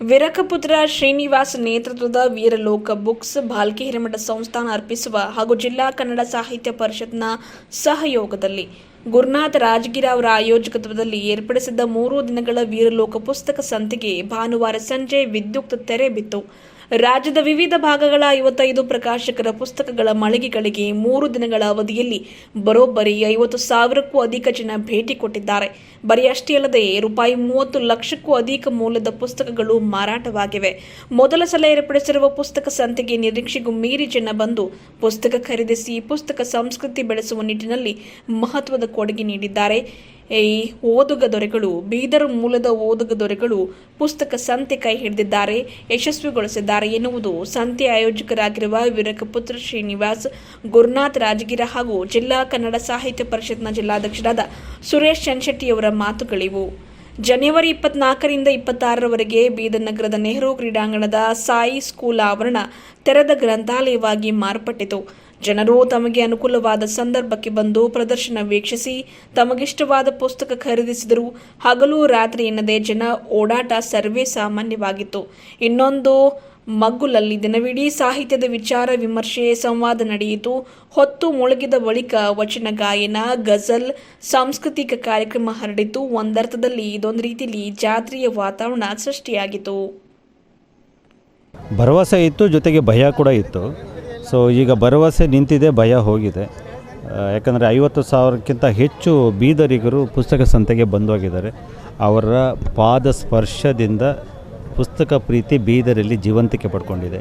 ವಿರಕಪುತ್ರ ಶ್ರೀನಿವಾಸ್ ನೇತೃತ್ವದ ವೀರಲೋಕ ಬುಕ್ಸ್ ಭಾಲ್ಕಿ ಹಿರೇಮಠ ಸಂಸ್ಥಾನ ಅರ್ಪಿಸುವ ಹಾಗೂ ಜಿಲ್ಲಾ ಕನ್ನಡ ಸಾಹಿತ್ಯ ಪರಿಷತ್ನ ಸಹಯೋಗದಲ್ಲಿ ಗುರುನಾಥ ರಾಜಗಿರ ಅವರ ಆಯೋಜಕತ್ವದಲ್ಲಿ ಏರ್ಪಡಿಸಿದ್ದ ಮೂರು ದಿನಗಳ ವೀರಲೋಕ ಪುಸ್ತಕ ಸಂತಿಗೆ ಭಾನುವಾರ ಸಂಜೆ ವಿದ್ಯುಕ್ತ ತೆರೆ ಬಿತ್ತು. ರಾಜ್ಯದ ವಿವಿಧ ಭಾಗಗಳ ಐವತ್ತೈದು ಪ್ರಕಾಶಕರ ಪುಸ್ತಕಗಳ ಮಳಿಗೆಗಳಿಗೆ ಮೂರು ದಿನಗಳ ಅವಧಿಯಲ್ಲಿ ಬರೋಬ್ಬರಿ ಐವತ್ತು ಸಾವಿರಕ್ಕೂ ಅಧಿಕ ಜನ ಭೇಟಿ ಕೊಟ್ಟಿದ್ದಾರೆ. ಬರೀ ಅಷ್ಟೇ ಅಲ್ಲದೆ ರೂಪಾಯಿ ಮೂವತ್ತು ಲಕ್ಷಕ್ಕೂ ಅಧಿಕ ಮೌಲ್ಯದ ಪುಸ್ತಕಗಳು ಮಾರಾಟವಾಗಿವೆ. ಮೊದಲ ಸಲ ಏರ್ಪಡಿಸಿರುವ ಪುಸ್ತಕ ಸಂತೆಗೆ ನಿರೀಕ್ಷೆಗೂ ಮೀರಿ ಜನ ಬಂದು ಪುಸ್ತಕ ಖರೀದಿಸಿ ಪುಸ್ತಕ ಸಂಸ್ಕೃತಿ ಬೆಳೆಸುವ ನಿಟ್ಟಿನಲ್ಲಿ ಮಹತ್ವದ ಕೊಡುಗೆ ನೀಡಿದ್ದಾರೆ. ಈ ಓದುಗ ದೊರೆಗಳು, ಬೀದರ್ ಮೂಲದ ಓದುಗ ದೊರೆಗಳು ಪುಸ್ತಕ ಸಂತೆ ಕೈ ಹಿಡಿದಿದ್ದಾರೆ, ಯಶಸ್ವಿಗೊಳಿಸಿದ್ದಾರೆ ಎನ್ನುವುದು ಸಂತೆ ಆಯೋಜಕರಾಗಿರುವ ವಿರಕಪುತ್ರ ಶ್ರೀನಿವಾಸ್ ಗುರುನಾಥ್ ರಾಜಗಿರ ಹಾಗೂ ಜಿಲ್ಲಾ ಕನ್ನಡ ಸಾಹಿತ್ಯ ಪರಿಷತ್ನ ಜಿಲ್ಲಾಧ್ಯಕ್ಷರಾದ ಸುರೇಶ್ ಚನ್ಶೆಟ್ಟಿಯವರ ಮಾತುಗಳಿವು. ಜನವರಿ ಇಪ್ಪತ್ನಾಲ್ಕರಿಂದ ಇಪ್ಪತ್ತಾರರವರೆಗೆ ಬೀದರ್ ನಗರದ ನೆಹರು ಕ್ರೀಡಾಂಗಣದ ಸಾಯಿ ಸ್ಕೂಲ್ ಆವರಣ ತೆರೆದ ಗ್ರಂಥಾಲಯವಾಗಿ ಮಾರ್ಪಟ್ಟಿತು. ಜನರು ತಮಗೆ ಅನುಕೂಲವಾದ ಸಂದರ್ಭಕ್ಕೆ ಬಂದು ಪ್ರದರ್ಶನ ವೀಕ್ಷಿಸಿ ತಮಗಿಷ್ಟವಾದ ಪುಸ್ತಕ ಖರೀದಿಸಿದರು. ಹಗಲು ರಾತ್ರಿ ಎನ್ನದೆ ಜನ ಓಡಾಟ ಸರ್ವೇ ಸಾಮಾನ್ಯವಾಗಿತ್ತು. ಇನ್ನೊಂದು, ಮಗ್ಗುಲಲ್ಲಿ ದಿನವಿಡೀ ಸಾಹಿತ್ಯದ ವಿಚಾರ ವಿಮರ್ಶೆ ಸಂವಾದ ನಡೆಯಿತು. ಹೊತ್ತು ಮುಳುಗಿದ ಬಳಿಕ ವಚನ ಗಾಯನ, ಗಜಲ್, ಸಾಂಸ್ಕೃತಿಕ ಕಾರ್ಯಕ್ರಮ ಹರಡಿತು. ಒಂದರ್ಥದಲ್ಲಿ ಇದೊಂದು ರೀತಿಯಲ್ಲಿ ಜಾತ್ರೆಯ ವಾತಾವರಣ ಸೃಷ್ಟಿಯಾಗಿತ್ತು. ಭರವಸೆ ಇತ್ತು, ಜೊತೆಗೆ ಭಯ ಕೂಡ ಇತ್ತು. ಸೊ ಈಗ ಭರವಸೆ ನಿಂತಿದೆ, ಭಯ ಹೋಗಿದೆ. ಯಾಕಂದರೆ ಐವತ್ತು ಸಾವಿರಕ್ಕಿಂತ ಹೆಚ್ಚು ಬೀದರಿಗರು ಪುಸ್ತಕ ಸಂತೆಗೆ ಬಂದೋಗಿದ್ದಾರೆ. ಅವರ ಪಾದ ಸ್ಪರ್ಶದಿಂದ ಪುಸ್ತಕ ಪ್ರೀತಿ ಬೀದರಲ್ಲಿ ಜೀವಂತಿಕೆ ಪಡ್ಕೊಂಡಿದೆ.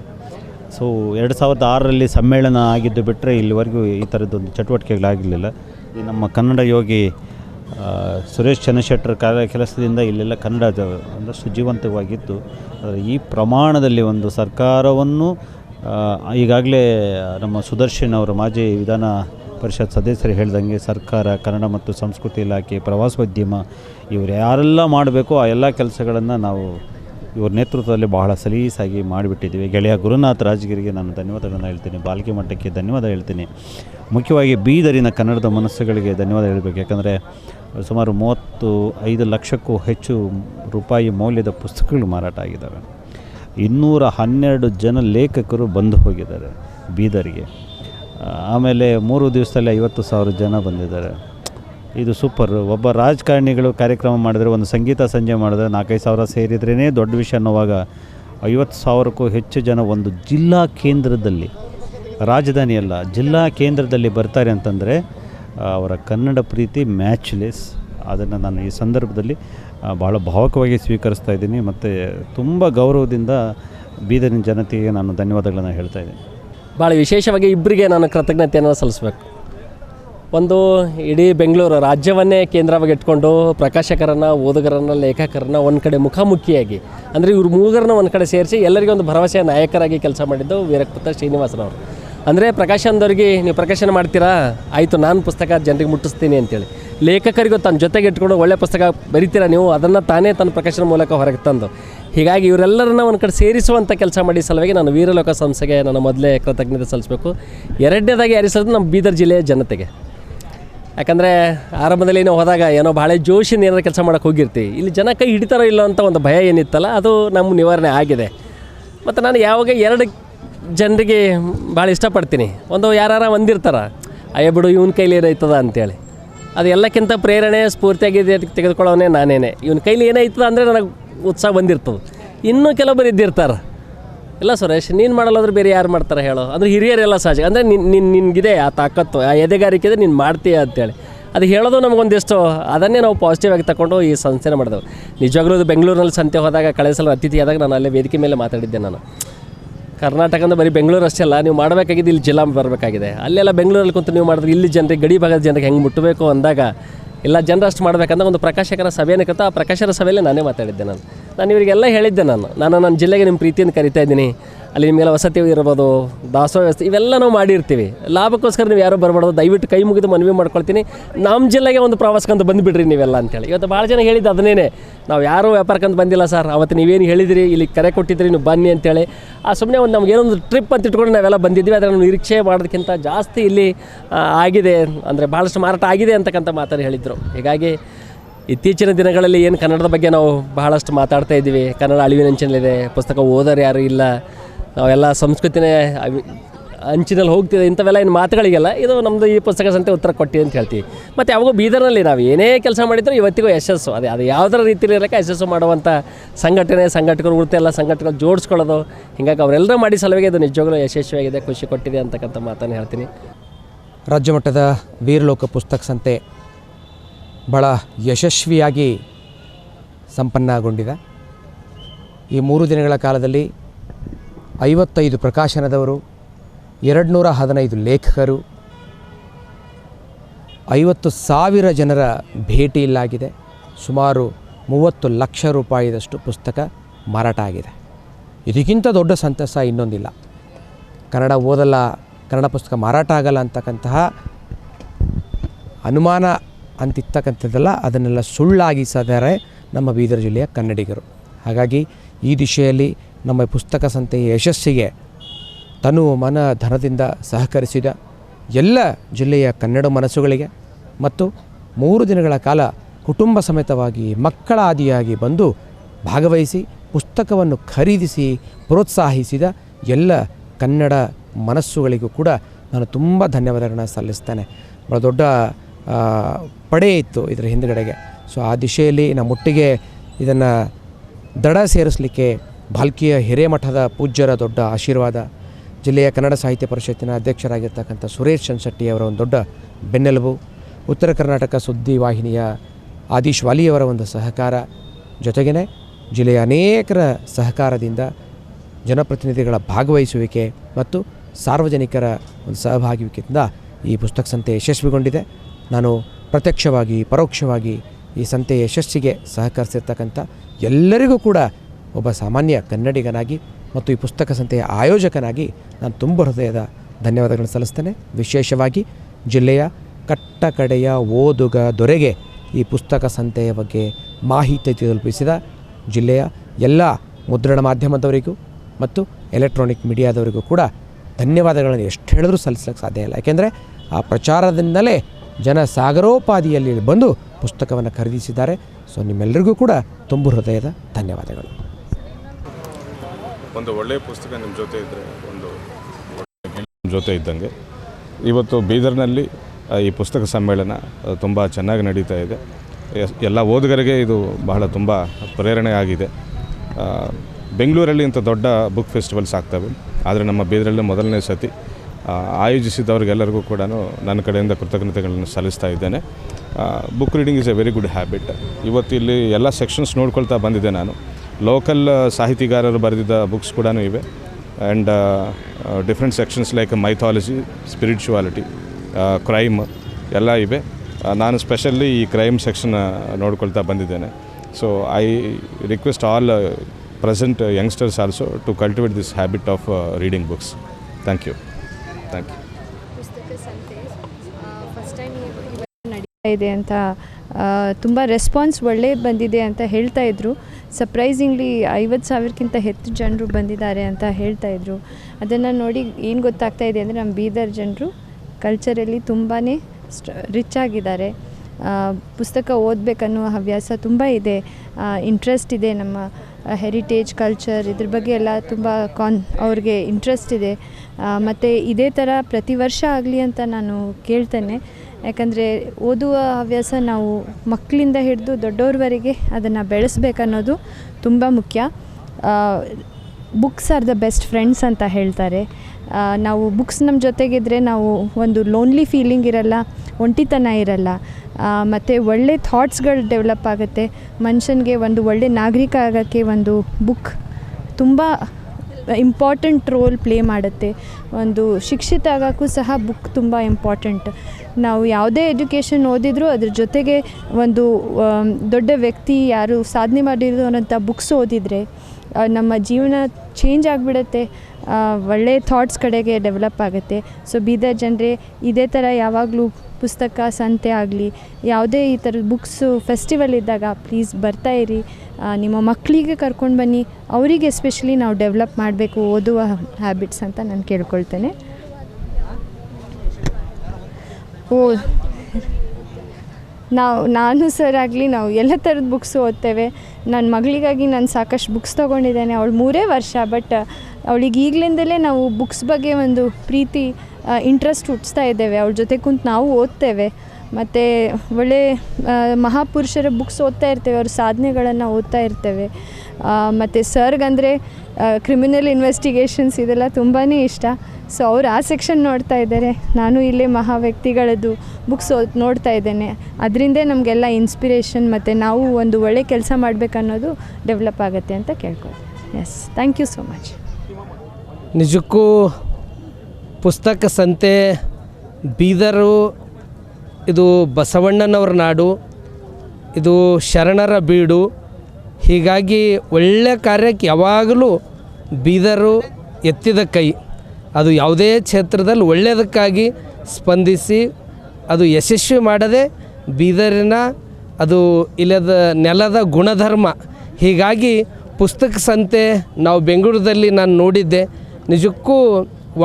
ಸೊ ಎರಡು ಸಾವಿರದ ಆರರಲ್ಲಿ ಸಮ್ಮೇಳನ ಆಗಿದ್ದು ಬಿಟ್ಟರೆ ಇಲ್ಲಿವರೆಗೂ ಈ ಥರದ್ದೊಂದು ಚಟುವಟಿಕೆಗಳಾಗಿರಲಿಲ್ಲ. ಈ ನಮ್ಮ ಕನ್ನಡ ಯೋಗಿ ಸುರೇಶ್ ಚಂದ್ರಶೆಟ್ಟರ್ ಕಾರ್ಯ ಕೆಲಸದಿಂದ ಇಲ್ಲೆಲ್ಲ ಕನ್ನಡ ಒಂದಷ್ಟು ಜೀವಂತವಾಗಿತ್ತು. ಆದರೆ ಈ ಪ್ರಮಾಣದಲ್ಲಿ ಒಂದು ಸರ್ಕಾರವನ್ನು ಈಗಾಗಲೇ ನಮ್ಮ ಸುದರ್ಶನ್ ಅವರು ಮಾಜಿ ವಿಧಾನ ಪರಿಷತ್ ಸದಸ್ಯರು ಹೇಳ್ದಂಗೆ ಸರ್ಕಾರ, ಕನ್ನಡ ಮತ್ತು ಸಂಸ್ಕೃತಿ ಇಲಾಖೆ ಪ್ರವಾಸೋದ್ಯಮ ಇವರು ಯಾರೆಲ್ಲ ಮಾಡಬೇಕು ಆ ಎಲ್ಲ ಕೆಲಸಗಳನ್ನು ನಾವು ಇವ್ರ ನೇತೃತ್ವದಲ್ಲಿ ಬಹಳ ಸಲೀಸಾಗಿ ಮಾಡಿಬಿಟ್ಟಿದ್ದೀವಿ. ಗೆಳೆಯ ಗುರುನಾಥ್ ರಾಜಗಿರಿಗೆ ನಾನು ಧನ್ಯವಾದಗಳನ್ನು ಹೇಳ್ತೀನಿ. ಬಾಲ್ಕಿ ಮಠಕ್ಕೆ ಧನ್ಯವಾದ ಹೇಳ್ತೀನಿ. ಮುಖ್ಯವಾಗಿ ಬೀದರಿನ ಕನ್ನಡದ ಮನಸ್ಸುಗಳಿಗೆ ಧನ್ಯವಾದ ಹೇಳಬೇಕು. ಯಾಕಂದರೆ, ಸುಮಾರು ಮೂವತ್ತು ಐದು ಲಕ್ಷಕ್ಕೂ ಹೆಚ್ಚು ರೂಪಾಯಿ ಮೌಲ್ಯದ ಪುಸ್ತಕಗಳು ಮಾರಾಟ ಆಗಿದ್ದಾವೆ. ಇನ್ನೂರ ಹನ್ನೆರಡು ಜನ ಲೇಖಕರು ಬಂದು ಹೋಗಿದ್ದಾರೆ ಬೀದರಿಗೆ. ಆಮೇಲೆ ಮೂರು ದಿವಸದಲ್ಲಿ ಐವತ್ತು ಸಾವಿರ ಜನ ಬಂದಿದ್ದಾರೆ. ಇದು ಸೂಪರ್. ಒಬ್ಬ ರಾಜಕಾರಣಿಗಳು ಕಾರ್ಯಕ್ರಮ ಮಾಡಿದರೆ, ಒಂದು ಸಂಗೀತ ಸಂಜೆ ಮಾಡಿದ್ರೆ ನಾಲ್ಕೈದು ಸಾವಿರ ಸೇರಿದ್ರೇ ದೊಡ್ಡ ವಿಷಯ ಅನ್ನೋವಾಗ ಐವತ್ತು ಸಾವಿರಕ್ಕೂ ಹೆಚ್ಚು ಜನ ಒಂದು ಜಿಲ್ಲಾ ಕೇಂದ್ರದಲ್ಲಿ, ರಾಜಧಾನಿಯಲ್ಲ, ಜಿಲ್ಲಾ ಕೇಂದ್ರದಲ್ಲಿ ಬರ್ತಾರೆ ಅಂತಂದರೆ ಅವರ ಕನ್ನಡ ಪ್ರೀತಿ ಮ್ಯಾಚ್ಲೆಸ್. ಅದನ್ನು ನಾನು ಈ ಸಂದರ್ಭದಲ್ಲಿ ಭಾಳ ಭಾವಕವಾಗಿ ಸ್ವೀಕರಿಸ್ತಾ ಇದ್ದೀನಿ. ಮತ್ತು ತುಂಬ ಗೌರವದಿಂದ ಬೀದರಿನ ಜನತೆಗೆ ನಾನು ಧನ್ಯವಾದಗಳನ್ನು ಹೇಳ್ತಾ ಇದ್ದೀನಿ. ಭಾಳ ವಿಶೇಷವಾಗಿ ಇಬ್ಬರಿಗೆ ನಾನು ಕೃತಜ್ಞತೆಯನ್ನು ಸಲ್ಲಿಸಬೇಕು. ಒಂದು ಇಡೀ ಬೆಂಗಳೂರು ರಾಜ್ಯವನ್ನೇ ಕೇಂದ್ರವಾಗಿ ಇಟ್ಕೊಂಡು ಪ್ರಕಾಶಕರನ್ನು, ಓದುಗರನ್ನು, ಲೇಖಕರನ್ನು ಒಂದು ಕಡೆ ಮುಖಾಮುಖಿಯಾಗಿ, ಅಂದರೆ ಇವ್ರು ಮೂಗರನ್ನ ಒಂದು ಕಡೆ ಸೇರಿಸಿ ಎಲ್ಲರಿಗೂ ಒಂದು ಭರವಸೆಯ ನಾಯಕರಾಗಿ ಕೆಲಸ ಮಾಡಿದ್ದು ವೀರಕಪುತ್ರ ಶ್ರೀನಿವಾಸನವರು ಅಂದರೆ ಪ್ರಕಾಶನದವ್ರಿಗೆ ನೀವು ಪ್ರಕಾಶನ ಮಾಡ್ತೀರಾ? ಆಯಿತು, ನಾನು ಪುಸ್ತಕ ಜನರಿಗೆ ಮುಟ್ಟಿಸ್ತೀನಿ ಅಂತೇಳಿ. ಲೇಖಕರಿಗೂ ತನ್ನ ಜೊತೆಗೆ ಇಟ್ಕೊಂಡು ಒಳ್ಳೆ ಪುಸ್ತಕ ಬರೀತೀರಾ ನೀವು? ಅದನ್ನು ತಾನೇ ತನ್ನ ಪ್ರಕಾಶನ ಮೂಲಕ ಹೊರಗೆ ತಂದು. ಹೀಗಾಗಿ ಇವರೆಲ್ಲರನ್ನ ಒಂದು ಕಡೆ ಸೇರಿಸುವಂಥ ಕೆಲಸ ಮಾಡಿ ಸಲುವಾಗಿ ನಾನು ವೀರಲೋಕ ಸಂಸ್ಥೆಗೆ ನಾನು ಮೊದಲೇ ಕೃತಜ್ಞತೆ ಸಲ್ಲಿಸಬೇಕು. ಎರಡನೇದಾಗಿ ಯಾರಿಸೋದು ನಮ್ಮ ಬೀದರ್ ಜಿಲ್ಲೆಯ ಜನತೆಗೆ. ಯಾಕಂದರೆ ಆರಂಭದಲ್ಲಿ ನಾವು ಹೋದಾಗ ಏನೋ ಭಾಳ ಜೋಶಿನ ಏನಾದ್ರು ಕೆಲಸ ಮಾಡೋಕೆ ಹೋಗಿರ್ತೀವಿ ಇಲ್ಲಿ ಜನ ಕೈ ಹಿಡಿತಾರೋ ಇಲ್ಲೋ ಅಂತ ಒಂದು ಭಯ ಏನಿತ್ತಲ್ಲ, ಅದು ನಮ್ಮ ನಿವಾರಣೆ ಆಗಿದೆ. ಮತ್ತು ನಾನು ಯಾವಾಗ ಎರಡು ಜನರಿಗೆ ಭಾಳ ಇಷ್ಟಪಡ್ತೀನಿ. ಒಂದು ಯಾರು ಒಂದಿರ್ತಾರ ಅಯ್ಯ ಬಿಡು, ಇವನ ಕೈಲಿ ಏನಾಯ್ತದ ಅಂತೇಳಿ. ಅದು ಎಲ್ಲಕ್ಕಿಂತ ಪ್ರೇರಣೆ ಸ್ಫೂರ್ತಿಯಾಗಿದೆ ಅದಕ್ಕೆ ತೆಗೆದುಕೊಳ್ಳೋನೇ ನಾನೇನೆ. ಇವನ ಕೈಲಿ ಏನಾಯ್ತದ ಅಂದರೆ ನನಗೆ ಉತ್ಸಾಹ ಬಂದಿರ್ತದೆ. ಇನ್ನೂ ಕೆಲವೊಬ್ಬರು ಇದ್ದಿರ್ತಾರೆ, ಇಲ್ಲ ಸುರೇಶ್, ನೀನು ಮಾಡಲ್ಲಾದ್ರೆ ಬೇರೆ ಯಾರು ಮಾಡ್ತಾರೆ ಹೇಳೋ. ಅಂದರೆ ಹಿರಿಯರೆಲ್ಲ ಸಹಜ, ಅಂದರೆ ನಿನ್ನ ನಿನಗಿದೆ, ಆ ತಾಕತ್ತು, ಆ ಎದೆಗಾರಿಕೆ ಇದೆ ನೀನು ಮಾಡ್ತೀಯ ಅಂತೇಳಿ. ಅದು ಹೇಳೋದು ನಮಗೊಂದಿಷ್ಟು, ಅದನ್ನೇ ನಾವು ಪಾಸಿಟಿವ್ ಆಗಿ ತಗೊಂಡು ಈ ಸಂಸ್ಥೆನ ಮಾಡಿದೆವು. ನಿಜವಾಗ್ಲೂ ಬೆಂಗಳೂರಿನಲ್ಲಿ ಸಂತೆ ಹೋದಾಗ, ಕಳೆದ ಸಲ ಅತಿಥಿ ನಾನು ಅಲ್ಲೇ ವೇದಿಕೆ ಮೇಲೆ ಮಾತಾಡಿದ್ದೆ ನಾನು. ಕರ್ನಾಟಕ ಅಂದ್ರೆ ಬರೀ ಬೆಂಗಳೂರು ಅಷ್ಟೇ ಅಲ್ಲ, ನೀವು ಮಾಡಬೇಕಾಗಿದೆ ಇಲ್ಲಿ ಜಿಲ್ಲಾ ಬರಬೇಕಾಗಿದೆ. ಅಲ್ಲೆಲ್ಲ ಬೆಂಗಳೂರಲ್ಲಿ ಕುಂತು ನೀವು ಮಾಡಿದ್ರೆ ಇಲ್ಲಿ ಜನರಿಗೆ, ಗಡಿ ಭಾಗದ ಜನರಿಗೆ ಹೆಂಗೆ ಮುಟ್ಟಬೇಕು ಅಂದಾಗ ಎಲ್ಲ ಜನರು ಅಷ್ಟು ಮಾಡಬೇಕಂದ್ರೆ ಒಂದು ಪ್ರಕಾಶಕರ ಸಭೆಯನ್ನು ಕರೆತ ಆ ಪ್ರಕಾಶಕರ ಸಭೆಯಲ್ಲಿ ನಾನೇ ಮಾತಾಡಿದ್ದೆ ನಾನು. ನಾನು ಇವರಿಗೆಲ್ಲ ಹೇಳಿದ್ದೆ ನಾನು. ನಾನು ನನ್ನ ಜಿಲ್ಲೆಗೆ ನಿಮ್ಮ ಪ್ರೀತಿಯನ್ನು ಕರಿತಾ ಇದ್ದೀನಿ. ಅಲ್ಲಿ ನಿಮಗೆಲ್ಲ ವಸತಿ ಇರ್ಬೋದು, ದಾಸೋಹ ವ್ಯವಸ್ಥೆ, ಇವೆಲ್ಲ ನಾವು ಮಾಡಿರ್ತೀವಿ. ಲಾಭಕ್ಕೋಸ್ಕರ ನೀವು ಯಾರು ಬರಬಾರ್ದು. ದಯವಿಟ್ಟು ಕೈ ಮುಗಿದು ಮನವಿ ಮಾಡ್ಕೊಳ್ತೀನಿ. ನಮ್ಮ ಜಿಲ್ಲೆಗೆ ಒಂದು ಪ್ರವಾಸಕ್ಕಂತ ಬಂದುಬಿಡ್ರಿ ನೀವೆಲ್ಲ ಅಂತೇಳಿ. ಇವತ್ತು ಭಾಳ ಜನ ಹೇಳಿದ್ದು ಅದನ್ನೇ ನಾವು ಯಾರೂ ವ್ಯಾಪಾರಕ್ಕಂತ ಬಂದಿಲ್ಲ ಸರ್. ಅವತ್ತು ನೀವೇನು ಹೇಳಿದಿರಿ ಇಲ್ಲಿ ಕರೆ ಕೊಟ್ಟಿದ್ರಿ, ನೀವು ಬನ್ನಿ ಅಂತೇಳಿ. ಆ ಸುಮ್ಮನೆ ಒಂದು ನಮ್ಗೆ ಏನೊಂದು ಟ್ರಿಪ್ ಅಂತ ಇಟ್ಕೊಂಡು ನಾವೆಲ್ಲ ಬಂದಿದ್ವಿ. ಅದರ ನಿರೀಕ್ಷೆ ಮಾಡೋದಕ್ಕಿಂತ ಜಾಸ್ತಿ ಇಲ್ಲಿ ಆಗಿದೆ. ಅಂದರೆ ಭಾಳಷ್ಟು ಮಾರಾಟ ಆಗಿದೆ ಅಂತಕ್ಕಂಥ ಮಾತನ್ನು ಹೇಳಿದರು. ಹೀಗಾಗಿ ಇತ್ತೀಚಿನ ದಿನಗಳಲ್ಲಿ ಏನು ಕನ್ನಡದ ಬಗ್ಗೆ ನಾವು ಬಹಳಷ್ಟು ಮಾತಾಡ್ತಾ ಇದ್ದೀವಿ. ಕನ್ನಡ ಅಳಿವಿನಂಚಿನಲ್ಲಿದೆ ಪುಸ್ತಕ ಓದೋರು ಯಾರೂ ಇಲ್ಲ. ನಾವೆಲ್ಲ ಸಂಸ್ಕೃತಿನೇ ಅಂಚಿನಲ್ಲಿ ಹೋಗ್ತಿದೆ ಇಂಥವೆಲ್ಲ ಏನು ಮಾತುಗಳಿಗೆಲ್ಲ ಇದು ನಮ್ಮದು ಈ ಪುಸ್ತಕ ಸಂತೆ ಉತ್ತರ ಕೊಟ್ಟಿದೆ ಅಂತ ಹೇಳ್ತೀವಿ. ಮತ್ತು ಯಾವಾಗೂ ಬೀದರ್ನಲ್ಲಿ ನಾವು ಏನೇ ಕೆಲಸ ಮಾಡಿದ್ರು ಇವತ್ತಿಗೂ ಯಶಸ್ಸು. ಅದೇ, ಅದು ಯಾವುದರ ರೀತಿಯಲ್ಲಿ ಯಶಸ್ಸು ಮಾಡುವಂಥ ಸಂಘಟನೆ, ಸಂಘಟಕರು ಎಲ್ಲ ಸಂಘಟಕರು ಜೋಡಿಸ್ಕೊಳ್ಳೋದು, ಹಿಂಗಾಗಿ ಅವರೆಲ್ಲರೂ ಮಾಡಿ ಸಲುವಾಗಿ ಇದು ನಿಜವಾಗ್ಲೂ ಯಶಸ್ವಿಯಾಗಿದೆ, ಖುಷಿ ಕೊಟ್ಟಿದೆ ಅಂತಕ್ಕಂಥ ಮಾತನ್ನು ಹೇಳ್ತೀನಿ. ರಾಜ್ಯ ಮಟ್ಟದ ವೀರಲೋಕ ಪುಸ್ತಕ ಸಂತೆ ಭಾಳ ಯಶಸ್ವಿಯಾಗಿ ಸಂಪನ್ನಗೊಂಡಿದೆ. ಈ ಮೂರು ದಿನಗಳ ಕಾಲದಲ್ಲಿ ಐವತ್ತೈದು ಪ್ರಕಾಶನದವರು ಎರಡು ನೂರ ಹದಿನೈದು ಲೇಖಕರು, ಐವತ್ತು ಸಾವಿರ ಜನರ ಭೇಟಿ ಇಲ್ಲಾಗಿದೆ ಸುಮಾರು ಮೂವತ್ತು ಲಕ್ಷ ರೂಪಾಯಿದಷ್ಟು ಪುಸ್ತಕ ಮಾರಾಟ ಆಗಿದೆ. ಇದಕ್ಕಿಂತ ದೊಡ್ಡ ಸಂತಸ ಇನ್ನೊಂದಿಲ್ಲ. ಕನ್ನಡ ಓದಲ್ಲ, ಕನ್ನಡ ಪುಸ್ತಕ ಮಾರಾಟ ಆಗಲ್ಲ ಅಂತಕ್ಕಂತಹ ಅನುಮಾನ ಅಂತಿರ್ತಕ್ಕಂಥದ್ದೆಲ್ಲ ಅದನ್ನೆಲ್ಲ ಸುಳ್ಳಾಗಿಸಿದ್ದಾರೆ ನಮ್ಮ ಬೀದರ್ ಜಿಲ್ಲೆಯ ಕನ್ನಡಿಗರು. ಹಾಗಾಗಿ ಈ ದಿಶೆಯಲ್ಲಿ ನಮ್ಮ ಪುಸ್ತಕ ಸಂತೆಯ ಯಶಸ್ಸಿಗೆ ತನು ಮನ ಧನದಿಂದ ಸಹಕರಿಸಿದ ಎಲ್ಲ ಜಿಲ್ಲೆಯ ಕನ್ನಡ ಮನಸ್ಸುಗಳಿಗೆ ಮತ್ತು ಮೂರು ದಿನಗಳ ಕಾಲ ಕುಟುಂಬ ಸಮೇತವಾಗಿ ಮಕ್ಕಳ ಆದಿಯಾಗಿ ಬಂದು ಭಾಗವಹಿಸಿ ಪುಸ್ತಕವನ್ನು ಖರೀದಿಸಿ ಪ್ರೋತ್ಸಾಹಿಸಿದ ಎಲ್ಲ ಕನ್ನಡ ಮನಸ್ಸುಗಳಿಗೂ ಕೂಡ ನಾನು ತುಂಬ ಧನ್ಯವಾದಗಳನ್ನು ಸಲ್ಲಿಸ್ತೇನೆ. ಭಾಳ ದೊಡ್ಡ ಪಡೆ ಇತ್ತು ಇದರ ಹಿಂದುಗಡೆಗೆ. ಸೊ ಆ ದಿಶೆಯಲ್ಲಿ ನಮ್ಮ ಒಟ್ಟಿಗೆ ಇದನ್ನು ದಡ ಸೇರಿಸಲಿಕ್ಕೆ ಭಾಲ್ಕಿಯ ಹಿರೇಮಠದ ಪೂಜ್ಯರ ದೊಡ್ಡ ಆಶೀರ್ವಾದ. ಜಿಲ್ಲೆಯ ಕನ್ನಡ ಸಾಹಿತ್ಯ ಪರಿಷತ್ತಿನ ಅಧ್ಯಕ್ಷರಾಗಿರ್ತಕ್ಕಂಥ ಸುರೇಶ್ ಚನ್ಶೆಟ್ಟಿ ಅವರ ಒಂದು ದೊಡ್ಡ ಬೆನ್ನೆಲುಬು, ಉತ್ತರ ಕರ್ನಾಟಕ ಸುದ್ದಿ ವಾಹಿನಿಯ ಆದೀಶ್ ವಾಲಿಯವರ ಒಂದು ಸಹಕಾರ. ಜೊತೆಗೇ ಜಿಲ್ಲೆಯ ಅನೇಕರ ಸಹಕಾರದಿಂದ ಜನಪ್ರತಿನಿಧಿಗಳ ಭಾಗವಹಿಸುವಿಕೆ ಮತ್ತು ಸಾರ್ವಜನಿಕರ ಒಂದು ಸಹಭಾಗಿವಿಕೆಯಿಂದ ಈ ಪುಸ್ತಕ ಸಂತೆ ಯಶಸ್ವಿಗೊಂಡಿದೆ. ನಾನು ಪ್ರತ್ಯಕ್ಷವಾಗಿ, ಪರೋಕ್ಷವಾಗಿ ಈ ಸಂತೆ ಯಶಸ್ಸಿಗೆ ಸಹಕರಿಸಿರ್ತಕ್ಕಂಥ ಎಲ್ಲರಿಗೂ ಕೂಡ ಒಬ್ಬ ಸಾಮಾನ್ಯ ಕನ್ನಡಿಗನಾಗಿ ಮತ್ತು ಈ ಪುಸ್ತಕ ಸಂತೆಯ ಆಯೋಜಕನಾಗಿ ನಾನು ತುಂಬ ಹೃದಯದ ಧನ್ಯವಾದಗಳನ್ನು ಸಲ್ಲಿಸ್ತೇನೆ. ವಿಶೇಷವಾಗಿ ಜಿಲ್ಲೆಯ ಕಟ್ಟ ಕಡೆಯ ಓದುಗ ದೊರೆಗೆ ಈ ಪುಸ್ತಕ ಸಂತೆಯ ಬಗ್ಗೆ ಮಾಹಿತಿ ತಲುಪಿಸಿದ ಜಿಲ್ಲೆಯ ಎಲ್ಲ ಮುದ್ರಣ ಮಾಧ್ಯಮದವರಿಗೂ ಮತ್ತು ಎಲೆಕ್ಟ್ರಾನಿಕ್ ಮೀಡಿಯಾದವರಿಗೂ ಕೂಡ ಧನ್ಯವಾದಗಳನ್ನು ಎಷ್ಟು ಹೇಳಿದ್ರೂ ಸಲ್ಲಿಸಲಿಕ್ಕೆ ಸಾಧ್ಯ ಇಲ್ಲ. ಯಾಕೆಂದರೆ ಆ ಪ್ರಚಾರದಿಂದಲೇ ಜನ ಸಾಗರೋಪಾದಿಯಲ್ಲಿ ಬಂದು ಪುಸ್ತಕವನ್ನು ಖರೀದಿಸಿದ್ದಾರೆ. ಸೊ ನಿಮ್ಮೆಲ್ಲರಿಗೂ ಕೂಡ ತುಂಬು ಹೃದಯದ ಧನ್ಯವಾದಗಳು. ಒಂದು ಒಳ್ಳೆಯ ಪುಸ್ತಕ ನಿಮ್ಮ ಜೊತೆ ಇದ್ದರೆ ಒಂದು ನಿಮ್ಮ ಜೊತೆ ಇದ್ದಂಗೆ. ಇವತ್ತು ಬೀದರ್ನಲ್ಲಿ ಈ ಪುಸ್ತಕ ಸಮ್ಮೇಳನ ತುಂಬ ಚೆನ್ನಾಗಿ ನಡೀತಾ ಇದೆ. ಎಲ್ಲ ಓದುಗರಿಗೆ ಇದು ಬಹಳ ತುಂಬ ಪ್ರೇರಣೆ ಆಗಿದೆ ಬೆಂಗಳೂರಲ್ಲಿ ಇಂಥ ದೊಡ್ಡ ಬುಕ್ ಫೆಸ್ಟಿವಲ್ಸ್ ಆಗ್ತವೆ. ಆದರೆ ನಮ್ಮ ಬೀದರಲ್ಲಿ ಮೊದಲನೇ ಸತಿ ಆಯೋಜಿಸಿದವ್ರಿಗೆಲ್ಲರಿಗೂ ಕೂಡ ನನ್ನ ಕಡೆಯಿಂದ ಕೃತಜ್ಞತೆಗಳನ್ನು ಸಲ್ಲಿಸ್ತಾ ಇದ್ದೇನೆ. Book reading is a very good habit. ಇವತ್ತು ಇಲ್ಲಿ ಎಲ್ಲ ಸೆಕ್ಷನ್ಸ್ ನೋಡ್ಕೊಳ್ತಾ ಬಂದಿದ್ದೆ ನಾನು. ಲೋಕಲ್ ಸಾಹಿತಿಗಾರರು ಬರೆದಿದ್ದ ಬುಕ್ಸ್ ಕೂಡ ಇವೆ. And different sections like mythology spirituality crime ಎಲ್ಲ ಇವೆ. ನಾನು ಸ್ಪೆಷಲಿ ಈ ಕ್ರೈಮ್ ಸೆಕ್ಷನ್ ನೋಡ್ಕೊಳ್ತಾ ಬಂದಿದ್ದೇನೆ. So I request all present youngsters also to cultivate this habit of reading books thank you thank you ಇದೆ ಅಂತ ತುಂಬ ರೆಸ್ಪಾನ್ಸ್ ಒಳ್ಳೆ ಬಂದಿದೆ ಅಂತ ಹೇಳ್ತಾ ಇದ್ರು. ಸರ್ಪ್ರೈಸಿಂಗ್ಲಿ ಐವತ್ತು ಸಾವಿರಕ್ಕಿಂತ ಹೆಚ್ಚು ಜನರು ಬಂದಿದ್ದಾರೆ ಅಂತ ಹೇಳ್ತಾ ಇದ್ರು. ಅದನ್ನು ನೋಡಿ ಏನು ಗೊತ್ತಾಗ್ತಾ ಇದೆ ಅಂದರೆ ನಮ್ಮ ಬೀದರ್ ಜನರು ಕಲ್ಚರಲ್ಲಿ ತುಂಬಾ ರಿಚ್ ಆಗಿದ್ದಾರೆ. ಪುಸ್ತಕ ಓದಬೇಕನ್ನುವ ಹವ್ಯಾಸ ತುಂಬ ಇದೆ. ಇಂಟ್ರೆಸ್ಟ್ ಇದೆ ನಮ್ಮ ಹೆರಿಟೇಜ್ ಕಲ್ಚರ್ ಇದ್ರ ಬಗ್ಗೆ ಎಲ್ಲ ತುಂಬ ಕಾನ್ ಅವ್ರಿಗೆ ಇಂಟ್ರೆಸ್ಟ್ ಇದೆ. ಮತ್ತು ಇದೇ ಥರ ಪ್ರತಿ ವರ್ಷ ಆಗಲಿ ಅಂತ ನಾನು ಕೇಳ್ತೇನೆ. ಯಾಕಂದರೆ ಓದುವ ಹವ್ಯಾಸ ನಾವು ಮಕ್ಕಳಿಂದ ಹಿಡಿದು ದೊಡ್ಡವ್ರವರೆಗೆ ಅದನ್ನು ಬೆಳೆಸ್ಬೇಕನ್ನೋದು ತುಂಬ ಮುಖ್ಯ. Books are the best friends ಅಂತ ಹೇಳ್ತಾರೆ. ನಾವು ಬುಕ್ಸ್ ನಮ್ಮ ಜೊತೆಗಿದ್ರೆ ನಾವು ಒಂದು ಲೋನ್ಲಿ ಫೀಲಿಂಗ್ ಇರಲ್ಲ, ಒಂಟಿತನ ಇರಲ್ಲ. ಮತ್ತು ಒಳ್ಳೆ ಥಾಟ್ಸ್ಗಳು ಡೆವಲಪ್ ಆಗುತ್ತೆ. ಮನುಷ್ಯನಿಗೆ ಒಂದು ಒಳ್ಳೆ ನಾಗರಿಕ ಆಗೋಕ್ಕೆ ಒಂದು ಬುಕ್ ತುಂಬ ಇಂಪಾರ್ಟೆಂಟ್ ರೋಲ್ ಪ್ಲೇ ಮಾಡುತ್ತೆ. ಒಂದು ಶಿಕ್ಷಿತ ಆಗೋಕ್ಕೂ ಸಹ ಬುಕ್ ತುಂಬ ಇಂಪಾರ್ಟೆಂಟ್ ನಾವು ಯಾವುದೇ ಎಜುಕೇಷನ್ ಓದಿದರೂ ಅದ್ರ ಜೊತೆಗೆ ಒಂದು ದೊಡ್ಡ ವ್ಯಕ್ತಿ ಯಾರು ಸಾಧನೆ ಅನ್ನೋಂಥ ಬುಕ್ಸ್ ಓದಿದರೆ ನಮ್ಮ ಜೀವನ ಚೇಂಜ್ ಆಗಿಬಿಡುತ್ತೆ. ಒಳ್ಳೆ ಥಾಟ್ಸ್ ಕಡೆಗೆ ಡೆವಲಪ್ ಆಗುತ್ತೆ. ಸೊ ಬೀದರ್ ಜನರೇ, ಇದೇ ಥರ ಯಾವಾಗಲೂ ಪುಸ್ತಕ, ಸಂತೆ ಆಗಲಿ, ಯಾವುದೇ ಈ ಥರದ ಬುಕ್ಸು ಫೆಸ್ಟಿವಲ್ ಇದ್ದಾಗ ಪ್ಲೀಸ್ ಬರ್ತಾಯಿರಿ ನಿಮ್ಮ ಮಕ್ಕಳಿಗೆ ಕರ್ಕೊಂಡು ಬನ್ನಿ. ಅವರಿಗೆ ಎಸ್ಪೆಷಲಿ ನಾವು ಡೆವಲಪ್ ಮಾಡಬೇಕು ಓದುವ ಹ್ಯಾಬಿಟ್ಸ್ ಅಂತ ನಾನು ಕೇಳ್ಕೊಳ್ತೇನೆ. ಓ, ನಾವು, ನಾನು ಸರ್ ಆಗಲಿ ನಾವು ಎಲ್ಲ ಥರದ ಬುಕ್ಸ್ ಓದ್ತೇವೆ. ನನ್ನ ಮಗಳಿಗಾಗಿ ನಾನು ಸಾಕಷ್ಟು ಬುಕ್ಸ್ ತೊಗೊಂಡಿದ್ದೇನೆ. ಅವಳು ಮೂರೇ ವರ್ಷ ಬಟ್ ಅವಳಿಗೆ ಈಗಲಿಂದಲೇ ನಾವು ಬುಕ್ಸ್ ಬಗ್ಗೆ ಒಂದು ಪ್ರೀತಿ ಇಂಟ್ರೆಸ್ಟ್ ಹುಟ್ಟಿಸ್ತಾ ಇದ್ದೇವೆ. ಅವ್ರ ಜೊತೆ ಕುಂತು ನಾವು ಓದ್ತೇವೆ. ಮತ್ತು ಒಳ್ಳೆ ಮಹಾಪುರುಷರ ಬುಕ್ಸ್ ಓದ್ತಾ ಇರ್ತೇವೆ. ಅವ್ರ ಸಾಧನೆಗಳನ್ನು ಓದ್ತಾ ಇರ್ತೇವೆ. ಮತ್ತು ಸರ್ಗಂದರೆ ಕ್ರಿಮಿನಲ್ ಇನ್ವೆಸ್ಟಿಗೇಷನ್ಸ್ ಇದೆಲ್ಲ ತುಂಬಾ ಇಷ್ಟ. ಸೊ ಅವ್ರು ಆ ಸೆಕ್ಷನ್ ನೋಡ್ತಾ ಇದ್ದಾರೆ. ನಾನು ಇಲ್ಲೇ ಮಹಾ ವ್ಯಕ್ತಿಗಳದ್ದು ಬುಕ್ಸ್ ನೋಡ್ತಾ ಇದ್ದೇನೆ. ಅದರಿಂದ ನಮಗೆಲ್ಲ ಇನ್ಸ್ಪಿರೇಷನ್ ಮತ್ತು ನಾವು ಒಂದು ಒಳ್ಳೆ ಕೆಲಸ ಮಾಡಬೇಕನ್ನೋದು ಡೆವಲಪ್ ಆಗುತ್ತೆ ಅಂತ ಕೇಳ್ಕೊಳ್ತೀನಿ. Yes thank you so much ನಿಜಕ್ಕೂ ಪುಸ್ತಕ ಸಂತೆ, ಬೀದರು, ಇದು ಬಸವಣ್ಣನವರ ನಾಡು, ಇದು ಶರಣರ ಬೀಡು. ಹೀಗಾಗಿ ಒಳ್ಳೆಯ ಕಾರ್ಯಕ್ಕೆ ಯಾವಾಗಲೂ ಬೀದರು ಎತ್ತಿದ ಕೈ. ಅದು ಯಾವುದೇ ಕ್ಷೇತ್ರದಲ್ಲಿ ಒಳ್ಳೆಯದಕ್ಕಾಗಿ ಸ್ಪಂದಿಸಿ, ಅದು ಯಶಸ್ವಿ ಮಾಡದೆ ಬೀದರಿನ ಅದು ಇಲ್ಲದ ನೆಲದ ಗುಣಧರ್ಮ. ಹೀಗಾಗಿ ಪುಸ್ತಕ ಸಂತೆ ನಾವು ಬೆಂಗಳೂರಲ್ಲಿ ನಾನು ನೋಡಿದ್ದೆ. ನಿಜಕ್ಕೂ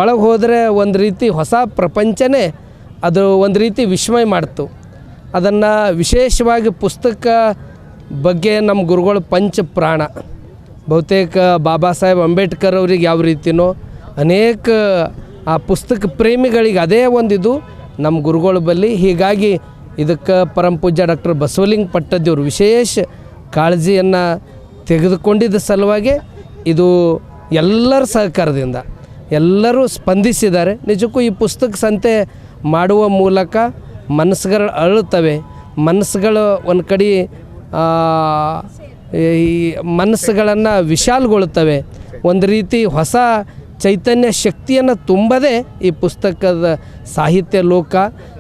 ಒಳಗೆ ಹೋದರೆ ಒಂದು ರೀತಿ ಹೊಸ ಪ್ರಪಂಚನೇ ಅದು ಒಂದು ರೀತಿ ವಿಸ್ಮಯ ಮಾಡ್ತು. ಅದನ್ನು ವಿಶೇಷವಾಗಿ ಪುಸ್ತಕ ಬಗ್ಗೆ ನಮ್ಮ ಗುರುಗಳು ಪಂಚ ಪ್ರಾಣ. ಬಹುತೇಕ ಬಾಬಾ ಸಾಹೇಬ್ ಅಂಬೇಡ್ಕರ್ ಅವ್ರಿಗೆ ಯಾವ ರೀತಿನೋ ಅನೇಕ ಆ ಪುಸ್ತಕ ಪ್ರೇಮಿಗಳಿಗೆ ಅದೇ ಒಂದಿದು ನಮ್ಮ ಗುರುಗಳ ಬಲ್ಲಿ. ಹೀಗಾಗಿ ಇದಕ್ಕೆ ಪರಮ ಪೂಜ್ಯ ಡಾಕ್ಟರ್ ಬಸವಲಿಂಗ ಪಟ್ಟದೇವರು ವಿಶೇಷ ಕಾಳಜಿಯನ್ನು ತೆಗೆದುಕೊಂಡಿದ್ದ ಸಲುವಾಗಿ ಇದು ಎಲ್ಲರ ಸಹಕಾರದಿಂದ ಎಲ್ಲರೂ ಸ್ಪಂದಿಸಿದ್ದಾರೆ. ನಿಜಕ್ಕೂ ಈ ಪುಸ್ತಕ ಸಂತೆ ಮಾಡುವ ಮೂಲಕ ಮನಸ್ಸುಗಳು ಅಳುತ್ತವೆ ಮನಸ್ಸುಗಳು ಒಂದು ಕಡೆ ಈ ಮನಸ್ಸುಗಳನ್ನು ವಿಶಾಲಗೊಳ್ಳುತ್ತವೆ. ಒಂದು ರೀತಿ ಹೊಸ ಚೈತನ್ಯ ಶಕ್ತಿಯನ್ನು ತುಂಬದೇ ಈ ಪುಸ್ತಕದ ಸಾಹಿತ್ಯ ಲೋಕ,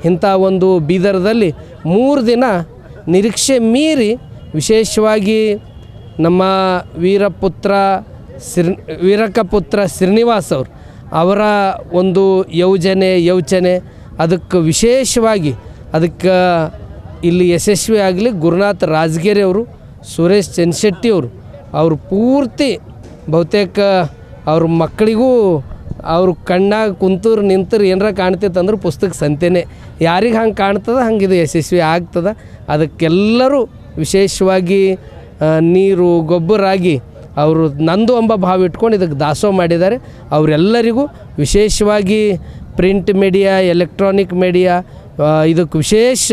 ಇಂಥ ಒಂದು ಬೀದರ್ದಲ್ಲಿ ಮೂರು ದಿನ ನಿರೀಕ್ಷೆ ಮೀರಿ ವಿಶೇಷವಾಗಿ ನಮ್ಮ ವೀರಪುತ್ರ ಸಿರ್ ವೀರಕಪುತ್ರ ಶ್ರೀನಿವಾಸ್ ಅವರು, ಅವರ ಒಂದು ಯೋಜನೆ, ಯೋಚನೆ, ಅದಕ್ಕೆ ವಿಶೇಷವಾಗಿ ಅದಕ್ಕೆ ಇಲ್ಲಿ ಯಶಸ್ವಿ ಆಗಲಿ ಗುರುನಾಥ್ ರಾಜಗಿರಿ ಅವರು, ಸುರೇಶ್ ಚನ್ಶೆಟ್ಟಿ ಅವರು ಅವರು ಪೂರ್ತಿ ಬಹುತೇಕ ಅವ್ರ ಮಕ್ಕಳಿಗೂ ಅವ್ರ ಕಣ್ಣಾಗ ಕುಂತೂರು ನಿಂತರು ಏನಾರ ಕಾಣ್ತೈತೆ ಪುಸ್ತಕ ಸಂತೆನೇ. ಯಾರಿಗೆ ಹಂಗೆ ಕಾಣ್ತದ ಹಂಗೆ ಇದು ಯಶಸ್ವಿ ಆಗ್ತದೆ. ಅದಕ್ಕೆಲ್ಲರೂ ವಿಶೇಷವಾಗಿ ನೀರು, ಗೊಬ್ಬರಾಗಿ ಅವರು ನಂದು ಎಂಬ ಭಾವ ಇಟ್ಕೊಂಡು ಇದಕ್ಕೆ ದಾಸೋಹ ಮಾಡಿದ್ದಾರೆ. ಅವರೆಲ್ಲರಿಗೂ ವಿಶೇಷವಾಗಿ ಪ್ರಿಂಟ್ ಮೀಡಿಯಾ, ಎಲೆಕ್ಟ್ರಾನಿಕ್ ಮೀಡಿಯಾ ಇದಕ್ಕೆ ವಿಶೇಷ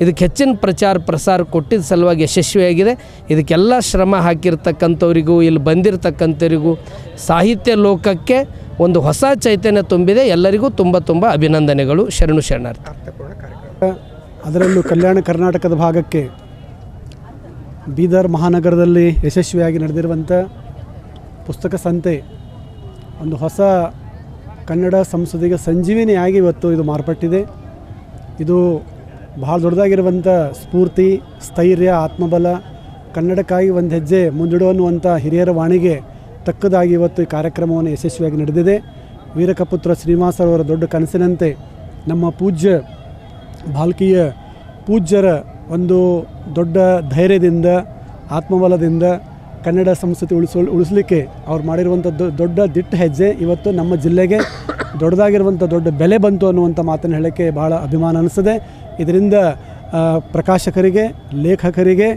ಇದಕ್ಕೆ ಹೆಚ್ಚಿನ ಪ್ರಚಾರ ಪ್ರಸಾರ ಕೊಟ್ಟಿದ್ದ ಸಲುವಾಗಿ ಯಶಸ್ವಿಯಾಗಿದೆ. ಇದಕ್ಕೆಲ್ಲ ಶ್ರಮ ಹಾಕಿರ್ತಕ್ಕಂಥವರಿಗೂ, ಇಲ್ಲಿ ಬಂದಿರತಕ್ಕಂಥವರಿಗೂ, ಸಾಹಿತ್ಯ ಲೋಕಕ್ಕೆ ಒಂದು ಹೊಸ ಚೈತನ್ಯ ತುಂಬಿದೆ. ಎಲ್ಲರಿಗೂ ತುಂಬ ತುಂಬ ಅಭಿನಂದನೆಗಳು. ಶರಣು ಶರಣಾರ್ಥ. ಅದರಲ್ಲೂ ಕಲ್ಯಾಣ ಕರ್ನಾಟಕದ ಭಾಗಕ್ಕೆ ಬೀದರ್ ಮಹಾನಗರದಲ್ಲಿ ಯಶಸ್ವಿಯಾಗಿ ನಡೆದಿರುವಂಥ ಪುಸ್ತಕ ಸಂತೆ, ಒಂದು ಹೊಸ ಕನ್ನಡ ಸಂಸ್ಕೃತಿಗೆ ಸಂಜೀವಿನಿಯಾಗಿ ಇವತ್ತು ಇದು ಮಾರ್ಪಟ್ಟಿದೆ. ಇದು ಭಾಳ ದೊಡ್ಡದಾಗಿರುವಂಥ ಸ್ಫೂರ್ತಿ, ಸ್ಥೈರ್ಯ, ಆತ್ಮಬಲ, ಕನ್ನಡಕ್ಕಾಗಿ ಒಂದು ಹೆಜ್ಜೆ ಮುಂದಿಡು ಅನ್ನುವಂಥ ಹಿರಿಯರ ವಾಣಿಗೆ ತಕ್ಕದಾಗಿ ಇವತ್ತು ಈ ಕಾರ್ಯಕ್ರಮವನ್ನು ಯಶಸ್ವಿಯಾಗಿ ನಡೆದಿದೆ. ವೀರಕಪುತ್ರ ಶ್ರೀನಿವಾಸರವರ ದೊಡ್ಡ ಕನಸಿನಂತೆ ನಮ್ಮ ಪೂಜ್ಯ ಭಾಲ್ಕಿಯ ಪೂಜ್ಯರ ಒಂದು ದೊಡ್ಡ ಧೈರ್ಯದಿಂದ, ಆತ್ಮಬಲದಿಂದ ಕನ್ನಡ ಸಂಸ್ಕೃತಿ ಉಳಿಸೋ, ಉಳಿಸಲಿಕ್ಕೆ ಅವ್ರು ಮಾಡಿರುವಂಥ ದೊಡ್ಡ ದಿಟ್ಟ ಹೆಜ್ಜೆ. ಇವತ್ತು ನಮ್ಮ ಜಿಲ್ಲೆಗೆ ದೊಡ್ಡದಾಗಿರುವಂಥ ದೊಡ್ಡ ಬೆಲೆ ಬಂತು ಅನ್ನುವಂಥ ಮಾತನ್ನು ಹೇಳೋಕ್ಕೆ ಬಹಳ ಅಭಿಮಾನ ಅನಿಸ್ತದೆ. ಇದರಿಂದ ಪ್ರಕಾಶಕರಿಗೆ, ಲೇಖಕರಿಗೆ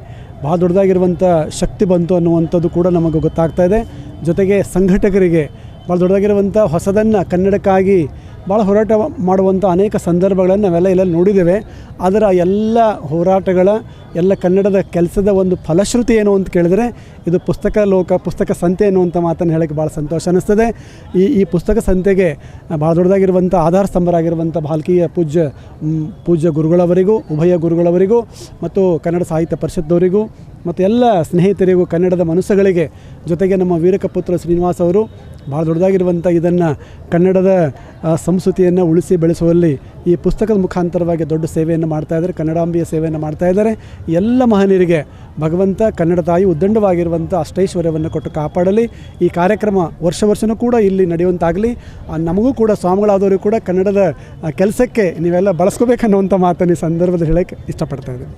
ಭಾಳ ದೊಡ್ಡದಾಗಿರುವಂಥ ಶಕ್ತಿ ಬಂತು ಅನ್ನುವಂಥದ್ದು ಕೂಡ ನಮಗೆ ಗೊತ್ತಾಗ್ತಾ ಇದೆ. ಜೊತೆಗೆ ಸಂಘಟಕರಿಗೆ ಭಾಳ ದೊಡ್ಡದಾಗಿರುವಂಥ ಹೊಸದನ್ನು ಕನ್ನಡಕ್ಕಾಗಿ ಭಾಳ ಹೋರಾಟ ಮಾಡುವಂಥ ಅನೇಕ ಸಂದರ್ಭಗಳನ್ನು ನಾವೆಲ್ಲ ಇಲ್ಲ ನೋಡಿದ್ದೇವೆ. ಅದರ ಎಲ್ಲ ಹೋರಾಟಗಳ, ಎಲ್ಲ ಕನ್ನಡದ ಕೆಲಸದ ಒಂದು ಫಲಶ್ರುತಿ ಏನು ಅಂತ ಕೇಳಿದರೆ, ಇದು ಪುಸ್ತಕ ಲೋಕ, ಪುಸ್ತಕ ಸಂತೆ ಅನ್ನುವಂಥ ಮಾತನ್ನು ಹೇಳೋಕ್ಕೆ ಭಾಳ ಸಂತೋಷ ಅನ್ನಿಸ್ತದೆ. ಈ ಈ ಪುಸ್ತಕ ಸಂತೆಗೆ ಭಾಳ ದೊಡ್ಡದಾಗಿರುವಂಥ ಆಧಾರ ಸ್ತಂಭರಾಗಿರುವಂಥ ಬಾಲ್ಕಿಯ ಪೂಜ್ಯ ಪೂಜ್ಯ ಗುರುಗಳವರಿಗೂ, ಉಭಯ ಗುರುಗಳವರಿಗೂ, ಮತ್ತು ಕನ್ನಡ ಸಾಹಿತ್ಯ ಪರಿಷತ್ದವರಿಗೂ ಮತ್ತು ಎಲ್ಲ ಸ್ನೇಹಿತರಿಗೂ ಕನ್ನಡದ ಮನಸ್ಸುಗಳಿಗೆ ಜೊತೆಗೆ ನಮ್ಮ ವೀರಕಪುತ್ರ ಶ್ರೀನಿವಾಸ್ ಅವರು ಭಾಳ ದೊಡ್ಡದಾಗಿರುವಂಥ ಇದನ್ನು ಕನ್ನಡದ ಸಂಸ್ಕೃತಿಯನ್ನು ಉಳಿಸಿ ಬೆಳೆಸುವಲ್ಲಿ ಈ ಪುಸ್ತಕದ ಮುಖಾಂತರವಾಗಿ ದೊಡ್ಡ ಸೇವೆಯನ್ನು ಮಾಡ್ತಾ ಇದ್ದಾರೆ, ಕನ್ನಡಾಂಬೆಯ ಸೇವೆಯನ್ನು ಮಾಡ್ತಾ ಇದ್ದಾರೆ. ಎಲ್ಲ ಮಹನೀಯರಿಗೆ ಭಗವಂತ, ಕನ್ನಡ ತಾಯಿ ಉದ್ದಂಡವಾಗಿರುವಂಥ ಅಷ್ಟೈಶ್ವರ್ಯವನ್ನು ಕೊಟ್ಟು ಕಾಪಾಡಲಿ. ಈ ಕಾರ್ಯಕ್ರಮ ವರ್ಷ ವರ್ಷವೂ ಕೂಡ ಇಲ್ಲಿ ನಡೆಯುವಂತಾಗಲಿ. ನಮಗೂ ಕೂಡ ಸ್ವಾಮಿಗಳಾದವರು ಕೂಡ ಕನ್ನಡದ ಕೆಲಸಕ್ಕೆ ನೀವೆಲ್ಲ ಬಳಸ್ಕೋಬೇಕನ್ನುವಂಥ ಮಾತನ್ನು ಈ ಸಂದರ್ಭದಲ್ಲಿ ಹೇಳೋಕ್ಕೆ ಇಷ್ಟಪಡ್ತಾ ಇದ್ದೀನಿ.